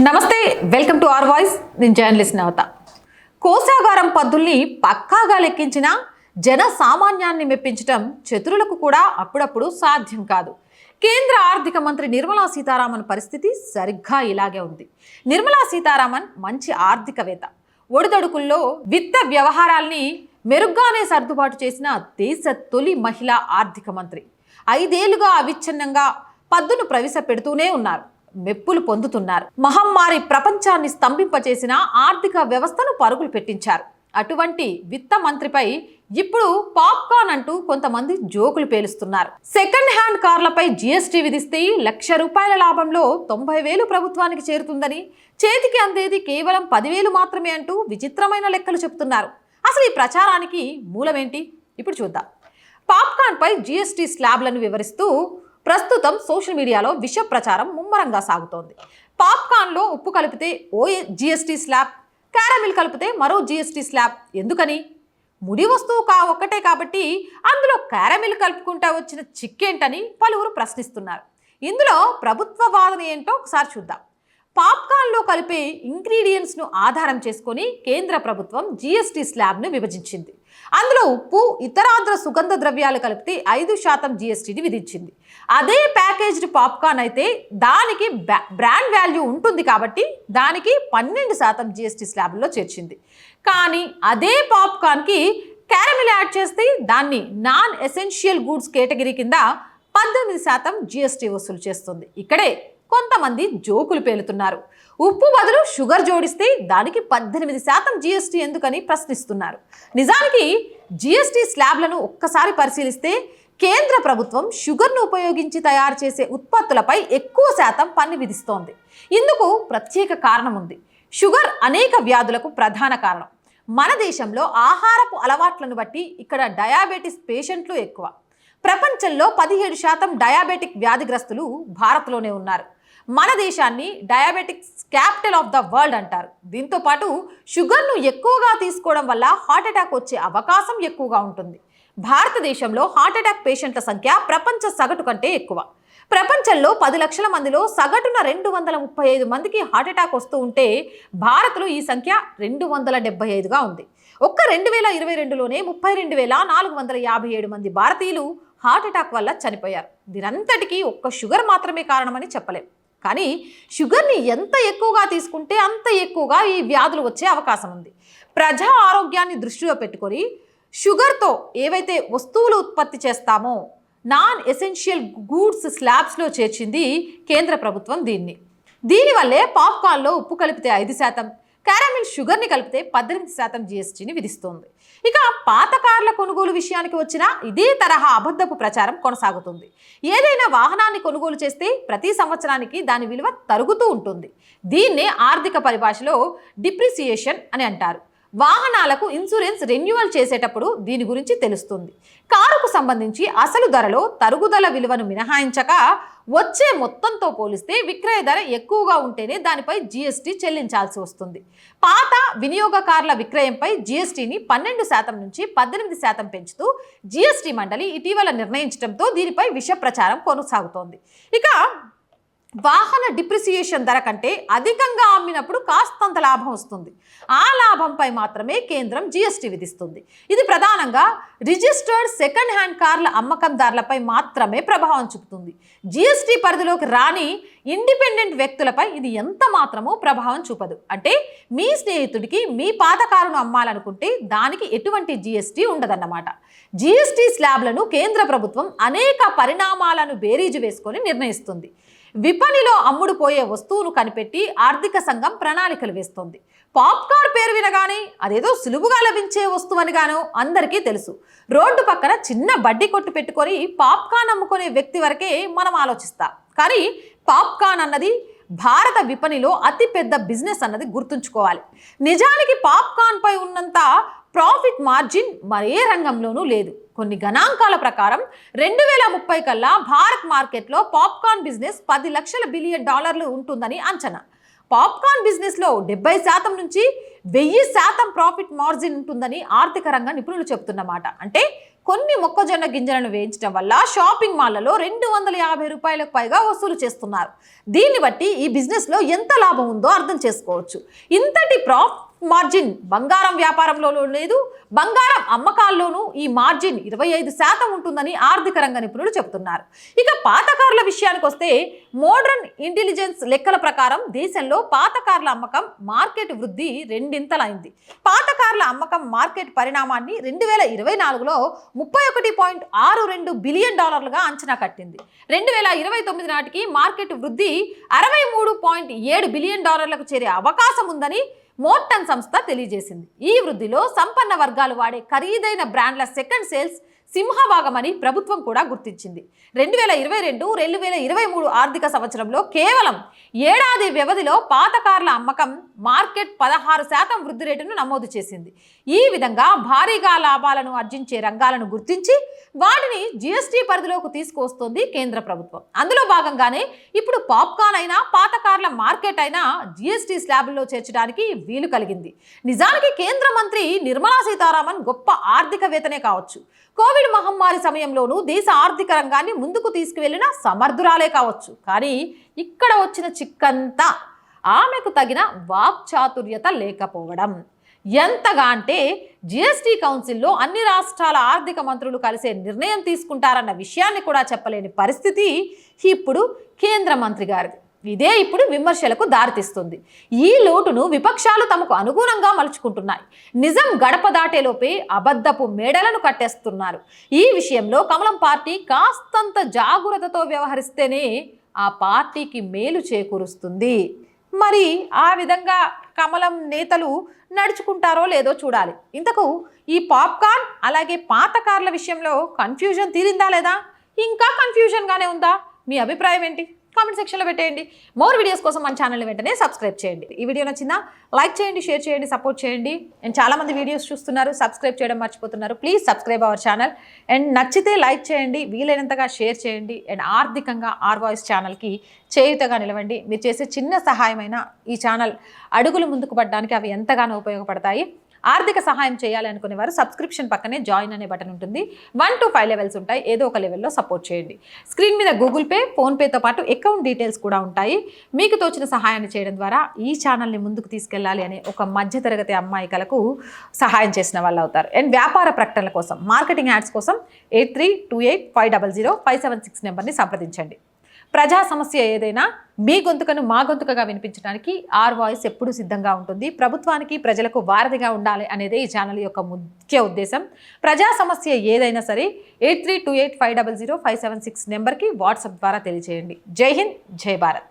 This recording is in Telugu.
నమస్తే వెల్కమ్ టు ఆర్ వాయిస్. నేను జర్నలిస్ట్ నవత. కోశాగారం పద్దుల్ని పక్కాగా లెక్కించిన జన సామాన్యాన్ని మెప్పించటం చతురులకు కూడా అప్పుడప్పుడు సాధ్యం కాదు. కేంద్ర ఆర్థిక మంత్రి నిర్మలా సీతారామన్ పరిస్థితి సరిగ్గా ఇలాగే ఉంది. నిర్మలా సీతారామన్ మంచి ఆర్థికవేత్త. ఒడిదొడుకుల్లో విత్త వ్యవహారాల్ని మెరుగ్గానే సర్దుబాటు చేసిన దేశ తొలి మహిళా ఆర్థిక మంత్రి. ఐదేళ్ళుగా అవిచ్ఛిన్నంగా పద్దును ప్రవేశపెడుతూనే ఉన్నారు. మెప్పులు పొందుతున్నారు. మహమ్మారి ప్రపంచాన్ని స్తంభింపచేసిన ఆర్థిక వ్యవస్థను పరుగులు పెట్టించారు. అటువంటి విత్త మంత్రిపై ఇప్పుడు పాప్కార్న్ అంటూ కొంతమంది జోకులు పేలుస్తున్నారు. సెకండ్ హ్యాండ్ కార్లపై జీఎస్టీ విధిస్తే లక్ష రూపాయల లాభంలో తొంభై వేలు ప్రభుత్వానికి చేరుతుందని చేతికి అందేది కేవలం పదివేలు మాత్రమే అంటూ విచిత్రమైన లెక్కలు చెప్తున్నారు. అసలు ఈ ప్రచారానికి మూలమేంటి? ఇప్పుడు చూద్దాం. పాప్కార్న్పై జిఎస్టి జీఎస్టీ స్లాబ్లను వివరిస్తూ ప్రస్తుతం సోషల్ మీడియాలో విష ప్రచారం ముమ్మరంగా సాగుతోంది. పాప్కార్న్లో ఉప్పు కలిపితే ఓ జీఎస్టీ స్లాబ్ క్యారమిల్ కలిపితే మరో జీఎస్టీ స్లాబ్ ఎందుకని? ముడి వస్తువు కా ఒక్కటే కాబట్టి అందులో క్యారమిల్ కలుపుకుంటా వచ్చిన చిక్కేంటని పలువురు ప్రశ్నిస్తున్నారు. ఇందులో ప్రభుత్వ వాదన ఏంటో ఒకసారి చూద్దాం. పాప్కార్న్లో కలిపే ఇంగ్రీడియంట్స్ను ఆధారం చేసుకొని కేంద్ర ప్రభుత్వం జీఎస్టీ స్లాబ్ను విభజించింది. అందులో ఉప్పు ఇతరాంధ్ర సుగంధ ద్రవ్యాలు కలిపితే ఐదు శాతం జీఎస్టీని విధించింది. అదే ప్యాకేజ్డ్ పాప్కార్న్ అయితే దానికి బ్రాండ్ వాల్యూ ఉంటుంది కాబట్టి దానికి పన్నెండు శాతం జీఎస్టీ స్లాబ్లో చేర్చింది. కానీ అదే పాప్కార్న్కి క్యారమిల్ యాడ్ చేస్తే దాన్ని నాన్ ఎసెన్షియల్ గూడ్స్ కేటగిరీ కింద పద్దెనిమిది శాతం జీఎస్టీ వసూలు చేస్తుంది. ఇక్కడే కొంతమంది జోకులు పేలుతున్నారు. ఉప్పు బదులు షుగర్ జోడిస్తే దానికి పద్దెనిమిది శాతం జీఎస్టీ ఎందుకని ప్రశ్నిస్తున్నారు. నిజానికి జీఎస్టీ స్లాబ్లను ఒక్కసారి పరిశీలిస్తే కేంద్ర ప్రభుత్వం షుగర్ను ఉపయోగించి తయారు చేసే ఉత్పత్తులపై ఎక్కువ శాతం పన్ను విధిస్తోంది. ఇందుకు ప్రత్యేక కారణం ఉంది. షుగర్ అనేక వ్యాధులకు ప్రధాన కారణం. మన దేశంలో ఆహారపు అలవాట్లను బట్టి ఇక్కడ డయాబెటిస్ పేషెంట్లు ఎక్కువ. ప్రపంచంలో పదిహేడు శాతం డయాబెటిక్ వ్యాధిగ్రస్తులు భారత్లోనే ఉన్నారు. మన దేశాన్ని diabetics capital of the world అంటారు. దీంతో పాటు షుగర్ను ఎక్కువగా తీసుకోవడం వల్ల హార్ట్ అటాక్ వచ్చే అవకాశం ఎక్కువగా ఉంటుంది. భారతదేశంలో హార్ట్ అటాక్ పేషెంట్ల సంఖ్య ప్రపంచ సగటు కంటే ఎక్కువ. ప్రపంచంలో పది లక్షల మందిలో సగటున రెండు వందల ముప్పై ఐదు మందికి హార్ట్ అటాక్ వస్తూ ఉంటే భారత్లో ఈ సంఖ్య రెండు వందల డెబ్బై ఐదుగా ఉంది. ఒక్క రెండు వేల ఇరవై రెండులోనే ముప్పై రెండు వేల నాలుగు వందల యాభై ఏడు మంది భారతీయులు హార్ట్ అటాక్ వల్ల చనిపోయారు. దీనంతటికీ ఒక్క షుగర్ మాత్రమే కారణమని చెప్పలేం. కానీ షుగర్ని ఎంత ఎక్కువగా తీసుకుంటే అంత ఎక్కువగా ఈ వ్యాధులు వచ్చే అవకాశం ఉంది. ప్రజా ఆరోగ్యాన్ని దృష్టిలో పెట్టుకొని షుగర్తో ఏవైతే వస్తువులు ఉత్పత్తి చేస్తామో నాన్ ఎసెన్షియల్ గూడ్స్ స్లాబ్స్లో చేర్చింది కేంద్ర ప్రభుత్వం దీన్ని. దీనివల్లే పాప్కార్న్లో ఉప్పు కలిపితే ఐదు శాతం క్యారమిల్ షుగర్ని కలిపితే పద్దెనిమిది శాతం జీఎస్టీని విధిస్తోంది. ఇక పాత కార్ల కొనుగోలు విషయానికి వచ్చిన ఇదే తరహా అబద్ధపు ప్రచారం కొనసాగుతుంది. ఏదైనా వాహనాన్ని కొనుగోలు చేస్తే ప్రతి సంవత్సరానికి దాని విలువ తరుగుతూ ఉంటుంది. దీన్నే ఆర్థిక పరిభాషలో డిప్రిసియేషన్ అని అంటారు. వాహనాలకు ఇన్సూరెన్స్ రెన్యువల్ చేసేటప్పుడు దీని గురించి తెలుస్తుంది. కారుకు సంబంధించి అసలు ధరలో తరుగుదల విలువను మినహాయించక వచ్చే మొత్తంతో పోలిస్తే విక్రయ ధర ఎక్కువగా ఉంటేనే దానిపై జీఎస్టీ చెల్లించాల్సి వస్తుంది. పాత వినియోగకారుల విక్రయంపై జీఎస్టీని పన్నెండు శాతం నుంచి పద్దెనిమిది శాతం పెంచుతూ జీఎస్టీ మండలి ఇటీవల నిర్ణయించడంతో దీనిపై విష ప్రచారం కొనసాగుతోంది. ఇక వాహన డిప్రిసియేషన్ ధర కంటే అధికంగా అమ్మినప్పుడు కాస్తంత లాభం వస్తుంది. ఆ లాభంపై మాత్రమే కేంద్రం జీఎస్టీ విధిస్తుంది. ఇది ప్రధానంగా రిజిస్టర్డ్ సెకండ్ హ్యాండ్ కార్ల అమ్మకందారులపై మాత్రమే ప్రభావం చూపుతుంది. జీఎస్టీ పరిధిలోకి రాని ఇండిపెండెంట్ వ్యక్తులపై ఇది ఎంత మాత్రమూ ప్రభావం చూపదు. అంటే మీ స్నేహితుడికి మీ పాత కారును అమ్మాలనుకుంటే దానికి ఎటువంటి జీఎస్టీ ఉండదన్నమాట. జీఎస్టీ స్లాబ్లను కేంద్ర ప్రభుత్వం అనేక పరిణామాలను బేరీజు వేసుకొని నిర్ణయిస్తుంది. విపణిలో అమ్ముడుపోయే వస్తువును కనిపెట్టి ఆర్థిక సంఘం ప్రణాళికలు వేస్తోంది. పాప్కార్న్ పేరు వినగానే అదేదో సులువుగా లభించే వస్తువనిగానో అందరికీ తెలుసు. రోడ్డు పక్కన చిన్న బడ్డీ కొట్టు పెట్టుకొని పాప్కార్న్ అమ్ముకునే వ్యక్తి వరకే మనం ఆలోచిస్తాం. కానీ పాప్కార్న్ అన్నది భారత విపణిలో అతిపెద్ద బిజినెస్ అన్నది గుర్తుంచుకోవాలి. నిజానికి పాప్కార్న్ పై ఉన్నంత ప్రాఫిట్ మార్జిన్ మరే రంగంలోనూ లేదు. కొన్ని గణాంకాల ప్రకారం రెండు వేల ముప్పై కల్లా భారత్ మార్కెట్లో పాప్కార్న్ బిజినెస్ పది లక్షల బిలియన్ డాలర్లు ఉంటుందని అంచనా. పాప్కార్న్ బిజినెస్లో డెబ్బై శాతం నుంచి వెయ్యి శాతం ప్రాఫిట్ మార్జిన్ ఉంటుందని ఆర్థిక రంగ నిపుణులు చెబుతున్నమాట. అంటే కొన్ని మొక్కజొన్న గింజలను వేయించడం వల్ల షాపింగ్ మాల్లలో రెండు వందల యాభై రూపాయలకు పైగా వసూలు చేస్తున్నారు. దీన్ని బట్టి ఈ బిజినెస్లో ఎంత లాభం ఉందో అర్థం చేసుకోవచ్చు. ఇంతటి ప్రాఫ్ మార్జిన్ బంగారం వ్యాపారంలోనూ లేదు బంగారం అమ్మకాల్లోనూ ఈ మార్జిన్ ఇరవై ఐదు శాతం ఉంటుందని ఆర్థిక రంగ నిపుణులు చెబుతున్నారు. ఇక పాత కార్ల విషయానికి వస్తే మోడర్న్ ఇంటెలిజెన్స్ లెక్కల ప్రకారం దేశంలో పాత కార్ల అమ్మకం మార్కెట్ వృద్ధి రెండింతలైంది. పాత కార్ల అమ్మకం మార్కెట్ పరిణామాన్ని రెండు వేల ఇరవై నాలుగులో ముప్పై ఒకటి పాయింట్ ఆరు రెండు బిలియన్ డాలర్లుగా అంచనా కట్టింది. రెండు వేల ఇరవై తొమ్మిది నాటికి మార్కెట్ వృద్ధి అరవై మూడు పాయింట్ ఏడు బిలియన్ డాలర్లకు చేరే అవకాశం ఉందని మోర్టన్ సంస్థ తెలియజేసింది. ఈ వృద్ధిలో సంపన్న వర్గాలు వాడే ఖరీదైన బ్రాండ్ల సెకండ్ సేల్స్ సింహభాగమని ప్రభుత్వం కూడా గుర్తించింది. రెండు వేల ఇరవై రెండు రెండు వేల ఇరవై మూడు ఆర్థిక సంవత్సరంలో కేవలం ఏడాది వ్యవధిలో పాత కార్ల అమ్మకం మార్కెట్ పదహారు శాతం వృద్ధి రేటును నమోదు చేసింది. ఈ విధంగా భారీగా లాభాలను ఆర్జించే రంగాలను గుర్తించి వాటిని జిఎస్టీ పరిధిలోకి తీసుకువస్తోంది కేంద్ర ప్రభుత్వం. అందులో భాగంగానే ఇప్పుడు పాప్కార్న్ అయినా పాత కార్ల మార్కెట్ అయినా జిఎస్టీ స్లాబ్లో చేర్చడానికి వీలు కలిగింది. నిజానికి కేంద్ర మంత్రి నిర్మలా సీతారామన్ గొప్ప ఆర్థికవేత్తనే కావచ్చు. కోవిడ్ మహమ్మారి సమయంలోనూ దేశ ఆర్థిక రంగాన్ని ముందుకు తీసుకువెళ్ళిన సమర్థురాలే కావచ్చు. కానీ ఇక్కడ వచ్చిన చిక్కంతా ఆమెకు తగిన వాక్చాతుర్యత లేకపోవడం. ఎంతగా అంటే జిఎస్టీ కౌన్సిల్లో అన్ని రాష్ట్రాల ఆర్థిక మంత్రులు కలిసే నిర్ణయం తీసుకుంటారన్న విషయాన్ని కూడా చెప్పలేని పరిస్థితి ఇప్పుడు కేంద్ర మంత్రి గారిది. ఇదే ఇప్పుడు విమర్శలకు దారితీస్తుంది. ఈ లోటును విపక్షాలు తమకు అనుగుణంగా మలుచుకుంటున్నాయి. నిజం గడప దాటేలోపే అబద్ధపు మేడలను కట్టేస్తున్నారు. ఈ విషయంలో కమలం పార్టీ కాస్తంత జాగ్రత్తతో వ్యవహరిస్తేనే ఆ పార్టీకి మేలు చేకూరుస్తుంది. మరి ఆ విధంగా కమలం నేతలు నడుచుకుంటారో లేదో చూడాలి. ఇంతకు ఈ పాప్కార్న్ అలాగే పాత కార్ల విషయంలో కన్ఫ్యూజన్ తీరిందా లేదా? ఇంకా కన్ఫ్యూజన్గానే ఉందా? మీ అభిప్రాయం ఏంటి? కామెంట్ సెక్షన్లో పెట్టేయండి. మోర్ వీడియోస్ కోసం మన ఛానల్ వెంటనే సబ్స్క్రైబ్ చేయండి. ఈ వీడియో నచ్చిందా? లైక్ చేయండి షేర్ చేయండి సపోర్ట్ చేయండి. అండ్ చాలామంది వీడియోస్ చూస్తున్నారు సబ్స్క్రైబ్ చేయడం మర్చిపోతున్నారు. Please subscribe our channel and నచ్చితే లైక్ చేయండి వీలైనంతగా షేర్ చేయండి. అండ్ ఆర్థికంగా ఆర్ వాయిస్ ఛానల్కి చేయుతగా నిలవండి. మీరు చేసే చిన్న సహాయమైన ఈ ఛానల్ అడుగులు ముందుకు పడడానికి అవి ఎంతగానో ఉపయోగపడతాయి. ఆర్థిక సహాయం చేయాలనుకునే వారు సబ్స్క్రిప్షన్ పక్కనే జాయిన్ అనే బటన్ ఉంటుంది. వన్ టు ఫైవ్ లెవెల్స్ ఉంటాయి. ఏదో ఒక లెవెల్లో సపోర్ట్ చేయండి. స్క్రీన్ మీద గూగుల్ పే ఫోన్పేతో పాటు అకౌంట్ డీటెయిల్స్ కూడా ఉంటాయి. మీకు తోచిన సహాయాన్ని చేయడం ద్వారా ఈ ఛానల్ని ముందుకు తీసుకెళ్ళాలి అనే ఒక మధ్యతరగతి అమ్మాయికలకు సహాయం చేసిన వాళ్ళు అవుతారు. అండ్ వ్యాపార ప్రకటనల కోసం మార్కెటింగ్ యాడ్స్ కోసం eight three two eight five double zero five seven six నెంబర్ని సంప్రదించండి. ప్రజా సమస్య ఏదైనా మీ గొంతుకను మా గొంతుకగా వినిపించడానికి ఆర్ వాయిస్ ఎప్పుడూ సిద్ధంగా ఉంటుంది. ప్రభుత్వానికి ప్రజలకు వారధిగా ఉండాలి అనేదే ఈ ఛానల్ యొక్క ముఖ్య ఉద్దేశం. ప్రజా సమస్య ఏదైనా సరే eight three two eight five double zero five seven six నెంబర్కి వాట్సాప్ ద్వారా తెలియజేయండి జై హింద్ జై భారత్.